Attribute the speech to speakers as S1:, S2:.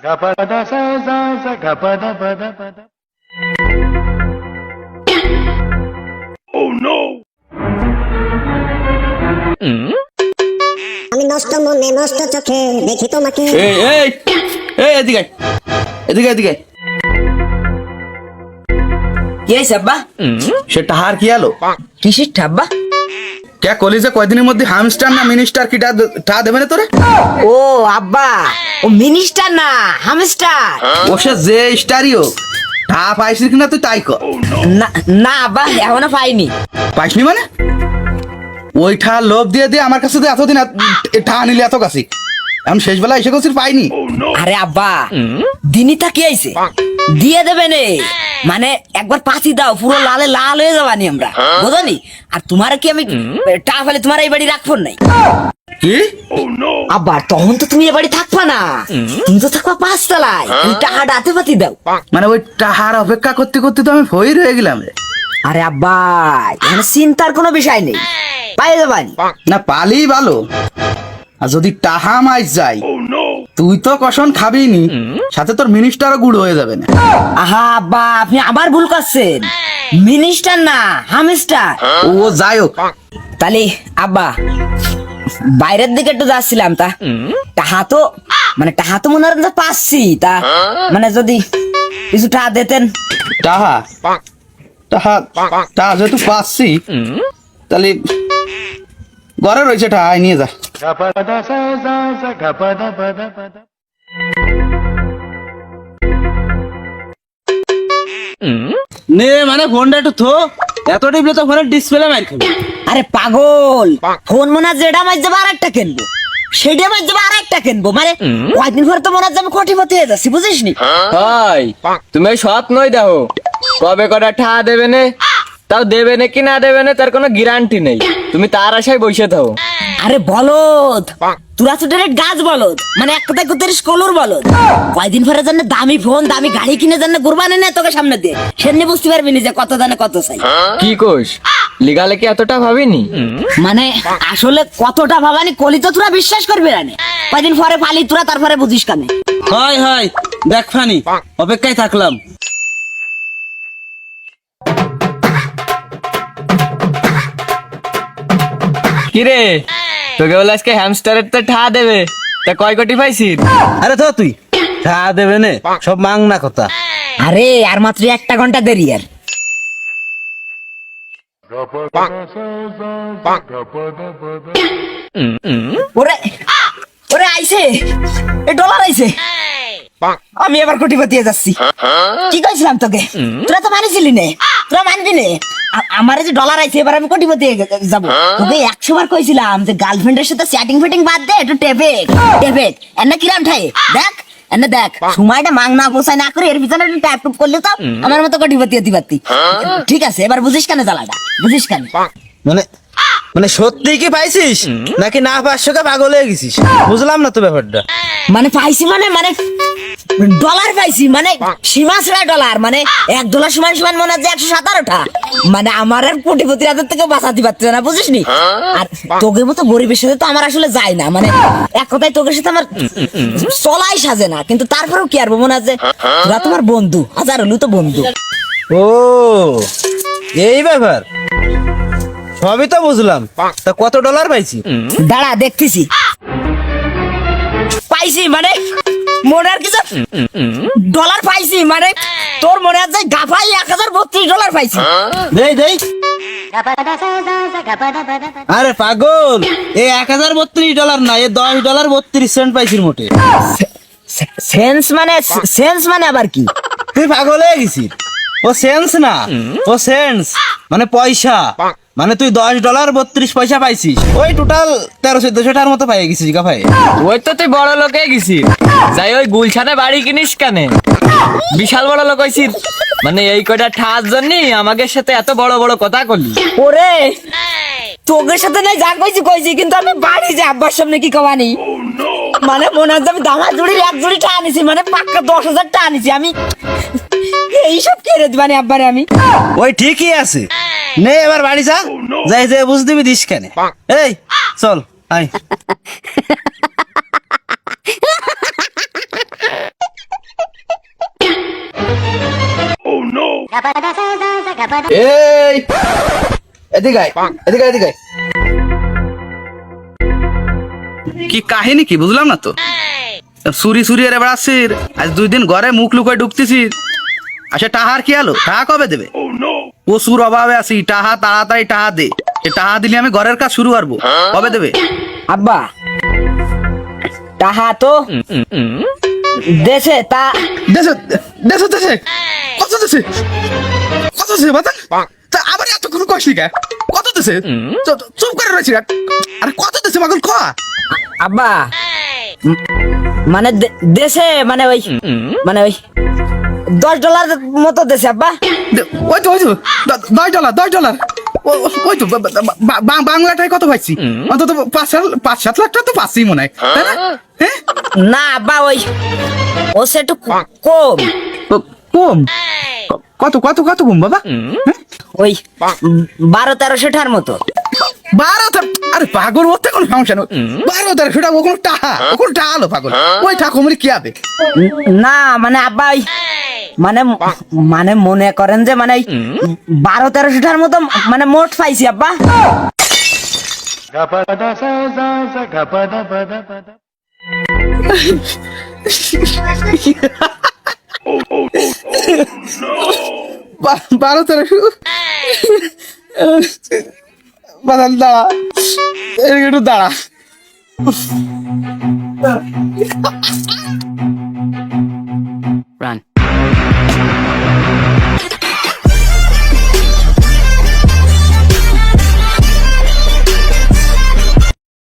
S1: Gapada sa sa sa gapada pada pada.
S2: আমি নষ্ট মনে নষ্ট চোখে দেখি তোমাকে
S3: এই এই এই এদিকে আয়। এদিকে এদিকে আয়।
S4: কি হয়েছে আব্বা
S3: সে টাহার কি আলো
S4: কিসের ঠাব্বা
S3: কে কলেজে কয়দিনের মধ্যে হামস্টার না মিনিস্টার কি টা দেবে না তোরে?
S4: ও আব্বা ও মিনিস্টার না হামস্টার
S3: ও সে যে স্টারই হোক টা পাইছিস কিনা তুই তাই কর।
S4: না না আব্বা এখনও পাইনি।
S3: পাইসনি মানে? ওই ঠা লোভ দিয়ে দিয়ে আমার কাছে তো এতদিন ঠা নিলে এত কাছে এখন শেষ বেলা এসে করছিস পাইনি।
S4: আরে আব্বা দিনই তাকি আইছে। দিয়ে দেবে নে। মানে একবার পাতি দাও পুরো লালে লাল হয়ে যাবানি আমরা। বুঝনি? আর তোমার কি আমি টা ফেলে তোমার এই বাড়ি রাখব নাই? আবার তখন তো তুমি এ বাড়ি থাকবা না। তুমি তো থাকবা পাঁচতলায়। হাতে পাতি দাও।
S3: মানে ওই টাহার অপেক্ষা করতে করতে তো আমি ফইর হয়ে গেলাম রে।
S4: আরে আব্বা এখানে চিন্তার কোনো বিষয় নেই। পাই যাবানি।
S3: না পালি ভালো। আর যদি টাহা মাইস যায় তুই তো কষণ খাবি নি সাথে তোর মিনিস্টারও গুড় হয়ে যাবে না।
S4: আহা আব্বা আপনি আবার ভুল করছেন। মিনিস্টার না হামিস্টার
S3: ও যাই হোক।
S4: তাহলে আব্বা বাইরের দিকে একটু যাচ্ছিলাম তা। টাহা তো মানে টাহা তো মনে হয় পাচ্ছি তা। মানে যদি কিছু টাকা দিতেন।
S3: টাহা? টাহা টাহা যেহেতু পাচ্ছি তাহলে ঘরে রয়েছে আয় নিয়ে যা.
S5: নে মানে ফোনটা একটু থো। এত টিপলে তো ফোনের ডিসপ্লে মার খাবে।
S4: আরে পাগল ফোন মনে হয় যেটা মাঝে যাব আর একটা কিনবো। সেটা মাঝে যাব আর একটা কিনবো। মানে কয়েকদিন পরে তো মনে হয় আমি কোটিপতি হয়ে যাচ্ছি বুঝিস নি
S6: তুমি সৎ নই দেখো কবে কটা ঠা দেবে নে? তাও দেবে না কি না দেবে না তার কোনো গ্যারান্টি নেই। তুমি তার আশায় বসে থাকো
S4: আরে বলদ তোরা তো ডাইরেক্ট গাছ বলদ মানে এক কথায় কুতের কলর বলদ। কয়দিন পরে জানে দামি ফোন দামি গাড়ি কিনে জানে গুরবানে না তোকে সামনে দিয়ে। সেমনি বুঝতে পারবি না যে কত দানে কত চাই।
S6: কি কোষ লিগালে কি এতটা ভাবিনি?
S4: মানে আসলে কতটা ভাবানি কলি তো তোরা বিশ্বাস করবি না কয়দিন পরে ফালি তোরা তারপরে বুঝিস কানে।
S5: হয় হয় দেখ ফানি অপেক্ষায় থাকলাম।
S6: কি রে তোকে বলে আজকে হ্যামস্টারের তো ঠা দেবে। তা কয় কোটি পাইছিস?
S5: আরে তো তুই। চা দেবে নে সব মাং না কথা।
S4: আরে আর মাত্র একটা ঘণ্টা দেরি আর. ওরে ওরে আইছে এ ডলার আইছে। আমি এবার কোটিপতি হয়ে যাচ্ছি। কি কইছিলাম তোকে? তোরা তো মানিছিলি নে তোরা মানবি নে। আমার যে ডলার আইছে এবার আমি কোটিপতি হয়ে যাব। তোকে একশো বার কইছিলাম যে গার্লফ্রেন্ডের সাথে চ্যাটিং ফিটিং বাদ দে একটু টেপে টেপে এনে কিরাম ঠাই? দেখ এনে দেখ। সময়টা মাং না পোষায় না করে এর পিছনে একটু ট্যাপ টুপ করলে তো আমার মতো কোটিপতি অতিপাতি ঠিক আছে এবার বুঝিস কেন জ্বালাটা? বুঝিস কেন?
S5: মানে মানে সত্যি কি পাইছিস? নাকি না পাঁচশোকে পাগল হয়ে গেছিস? বুঝলাম না তো ব্যাপারটা।
S4: মানে পাইছি মানে মানে ডলার পাইছি মানে সীমা ছাড়া ডলার মানে এক ডলার সমান সমান মনে হচ্ছে একশো সাতারোটা। মানে আমার আর কোটিপতি হাতের থেকে বাঁচাতে পারছে না বুঝিস নি আর তোকে মতো গরিবের সাথে তো আমার আসলে যায় না মানে এক কথায় তোকে সাথে আমার চলাই সাজে না কিন্তু তারপরেও কি আর মনে আছে তোরা তোমার বন্ধু হাজার হলু তো বন্ধু।
S5: ও এই ব্যাপার। সবই তো বুঝলাম। তা কত ডলার পাইছি?
S4: দাঁড়া দেখতেছি। পাইছি মানে মনে আর কিছু ডলার পাইছি মানে তোর মনে আছে গাফাই এক হাজার বত্রিশ ডলার পাইছি।
S5: দেই দেই।
S2: pada.
S5: আরে পাগল এই এক হাজার বত্রিশ ডলার না এ দশ ডলার বত্রিশ সেন্ট পাইছিস মোটে।
S4: সেন্স মানে সেন্স মানে আবার কি?
S5: তুই পাগল হয়ে গেছিস। ও সেন্স না ও সেন্স মানে পয়সা। মানে তুই দশ ডলার বত্রিশ পয়সা পাইছিস। ওই টোটাল তেরো চোদ্দশো টাকার মতো পাই গেছিস গা ভাই।
S6: ওই তো তুই বড় লোকে গেছিস যাই ওই গুলশানে বাড়ি কিনিস কেন? বিশাল বড় লোক হয়েছিস মানে এই কয়টা ঠাস জন্য আমাদের সাথে এত বড় বড় কথা করলি
S4: ওরে তোদের সাথে নাই যা কইছি কইছি কিন্তু আমি বাড়ি যে আব্বার সামনে কি কমানি মানে মনে হচ্ছে আমি দামা জুড়ির এক জুড়ি টা আনিছি মানে পাক্কা দশ হাজার টা আনিছি। আমি এইসব দিবানি আব্বারে আমি?
S5: ওই ঠিকই আছে। নে এবার বাড়ি যা। oh, যাই যাই বুঝ দিবি দিস কেন। এই চল
S3: oh, কি কাহিনী কি বুঝলাম না তো? সুরি সুরি এর বেড়াচ্ছিস। আজ দুই দিন ঘরে মুখ লুকায় ডুবতেছিস আচ্ছা টাহার কি আলো? টাহা কবে দেবে? প্রচুর অভাবে আছি। টাহা তাড়াতাড়ি টাহা দে। এ টাহা দিলে আমি ঘরের কাজ শুরু করব। কবে দেবে?
S4: আব্বা তাহা তো দেশে তা
S3: দেশে দেশে দেশে। কত দেশে? কত দেশে বাতা তা আবার এতক্ষণ কষলি কে কত দেশে? চুপ- করে রয়েছি আরে কত দেশে পাগল? খা
S4: আব্বা মানে দে- দেশে মানে ওই মানে ওই দশ ডলার মতো দেশে আব্বা।
S3: ওই তো ওই তো দশ ডলার দশ ডলার। ও- ওই তো বা- বা- বা- বাংলাটাই কত পাইছি? অন্তত পাঁচ সাত পাঁচ সাত লাখ টাকা তো পাচ্ছি মনে হয় তাই না? হ্যাঁ।
S4: না আব্বা ওই ও সে একটু কম।
S3: কম? কত কত কত কম বাবা? হ্যাঁ?
S4: ওই বারো তেরোশো টার মতো।
S3: বারো তেরো- আরে পাগল ওর তো কোনো সমস্যা নেই। বারো তেরো সেটা ও কোনো টাকা ও কোনো টাকা আলো পাগল। ওই ঠাকুমারি কি হবে?
S4: না মানে আব্বা ওই মানে মানে মনে করেন যে মানে বারো তেরোশো টার মতো মানে মোট পাইছি আব্বা।
S3: বারো তেরোশো। বাদাল দাঁড়া। এর একটু দাঁড়া।